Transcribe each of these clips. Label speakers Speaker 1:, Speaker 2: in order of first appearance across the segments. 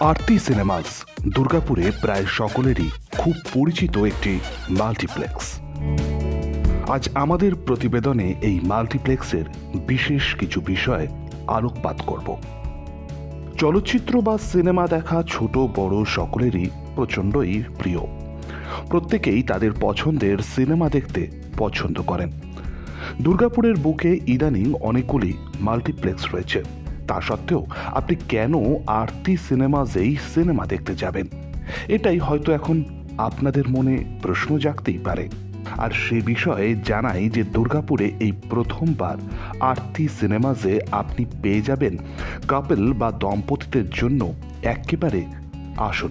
Speaker 1: আরতি cinemas, দুর্গাপুরে প্রায় সকলেরই খুব পরিচিত একটি মাল্টিপ্লেক্স। আজ আমাদের প্রতিবেদনে এই মাল্টিপ্লেক্সের বিশেষ কিছু বিষয় আলোকপাত করব। চলচ্চিত্র বা সিনেমা দেখা ছোট বড় সকলেরই প্রচণ্ডই প্রিয়। প্রত্যেকেই তাদের পছন্দের সিনেমা দেখতে পছন্দ করেন। দুর্গাপুরের বুকে ইদানিং অনেকগুলি মাল্টিপ্লেক্স রয়েছে। তা সত্ত্বেও আপনি কেন আরতি সিনেমাজেই সিনেমা দেখতে যাবেন? এটাই হয়তো এখন আপনাদের মনে প্রশ্ন জাগতেই পারে। আর সে বিষয়ে জানাই যে দুর্গাপুরে এই প্রথমবার আরতি সিনেমাজে আপনি পেয়ে যাবেন, কাপল বা দম্পতিদের জন্য একেবারে আসন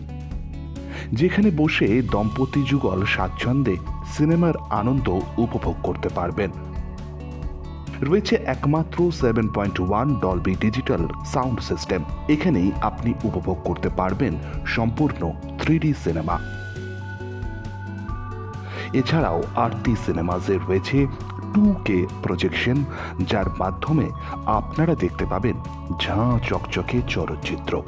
Speaker 1: যেখানে বসে দম্পতি যুগল স্বাচ্ছন্দ্যে সিনেমার আনন্দ উপভোগ করতে পারবেন। রয়েছে একমাত্র seven point one Dolby digital sound system এখানেই আপনি উপভোগ করতে পারবেন সম্পূর্ণ থ্রি সিনেমা এছাড়াও আরতি সিনেমাজে রয়েছে টু কে প্রজেকশন যার মাধ্যমে আপনারা দেখতে পাবেন ঝাঁ চকচকে চলচ্চিত্র।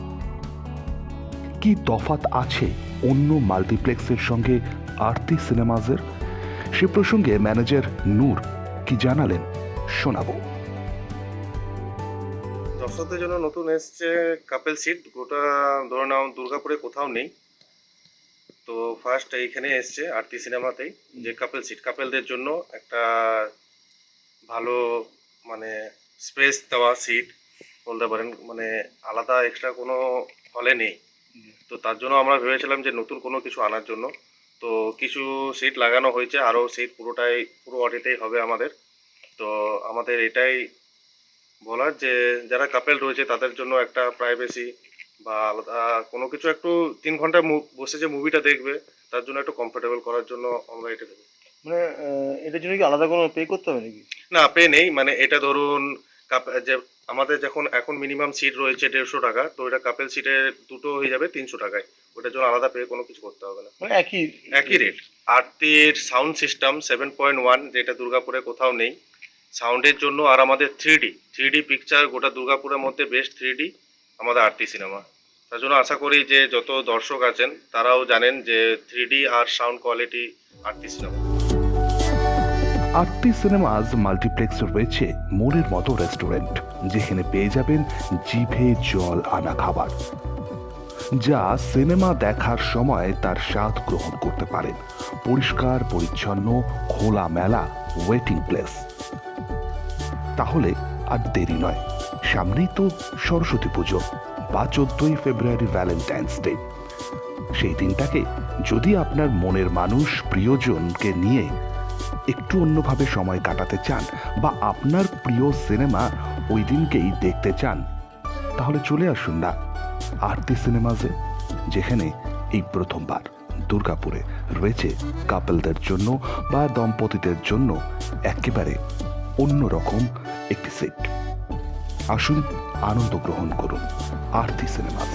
Speaker 1: কি তফাত আছে অন্য মাল্টিপ্লেক্সের সঙ্গে আরতি সিনেমাজের সে প্রসঙ্গে ম্যানেজার নূর কি জানালেন? শোনাবো।
Speaker 2: দর্শকদের জন্য নতুন এসছে কাপেল সিট গোটা ধরে নাও দুর্গাপুরে কোথাও নেই। তো ফার্স্ট এইখানে এসছে আরতি সিনেমাতেই যে কাপেল সিট কাপেলদের জন্য একটা ভালো মানে স্পেস দেওয়া সিট বলতে পারেন। মানে আলাদা এক্সট্রা কোনো হলে নেই। তো তার জন্য আমরা ভেবেছিলাম যে নতুন কোনো কিছু আনার জন্য। তো কিছু সিট লাগানো হয়েছে। আরও সিট পুরোটাই, পুরো অডিতেই হবে আমাদের। তো আমাদের এটাই বলার যে যারা কাপেল রয়েছে তাদের জন্য একটা প্রাইভেসি বা আলাদা কোনো কিছু একটু তিন ঘণ্টা বসে যে মুভিটা দেখবে তার জন্য একটু কমফোর্টেবল করার জন্য আমরা এটা দেবো।
Speaker 3: মানে এটার জন্য কি আলাদা কোনো পে করতে হবে নাকি?
Speaker 2: না পে নেই। মানে এটা ধরুন যে আমাদের যখন এখন মিনিমাম সিট রয়েছে দেড়শো টাকা তো এটা কাপেল সিটে দুটো হয়ে যাবে তিনশো টাকায়। ওটার জন্য আলাদা পে কোনো কিছু করতে হবে না।
Speaker 3: মানে একই
Speaker 2: একই রেট আরতির sound system seven point one যেটা দুর্গাপুরে কোথাও নেই সাউন্ডের জন্য আর আমাদের থ্রি ডি পিকচার গোটা দুর্গাপুরের মধ্যে বেস্ট থ্রি আমাদের আরতি সিনেমা তার জন্য আশা করি যে যত দর্শক আছেন, তারাও জানেন যে থ্রি আর sound quality Arati cinema
Speaker 1: Arati cinemas multiplex রয়েছে মোড়ের মতো রেস্টুরেন্ট যেখানে পেয়ে যাবেন জিভে জল আনা খাবার, যা সিনেমা দেখার সময় তার স্বাদ গ্রহণ করতে পারেন। পরিষ্কার, পরিচ্ছন্ন খোলা মেলা ওয়েটিং প্লেস তাহলে আর দেরি নয়। সামনেই তো সরস্বতী পুজো, বা চোদ্দই ফেব্রুয়ারি ভ্যালেন্টাইন্স ডে সেই দিনটাকে যদি আপনার মনের মানুষ, প্রিয়জনকে নিয়ে একটু অন্যভাবে সময় কাটাতে চান, বা আপনার প্রিয় সিনেমা ওই দিনকেই দেখতে চান, তাহলে চলে আসুন না আরতি সিনেমাজে যেখানে এই প্রথমবার দুর্গাপুরে রয়েছে কাপলদের জন্য বা দম্পতিদের জন্য একেবারে অন্যরকম একটি সেট আসুন আনন্দ গ্রহণ করুন আরতি সিনেমাস।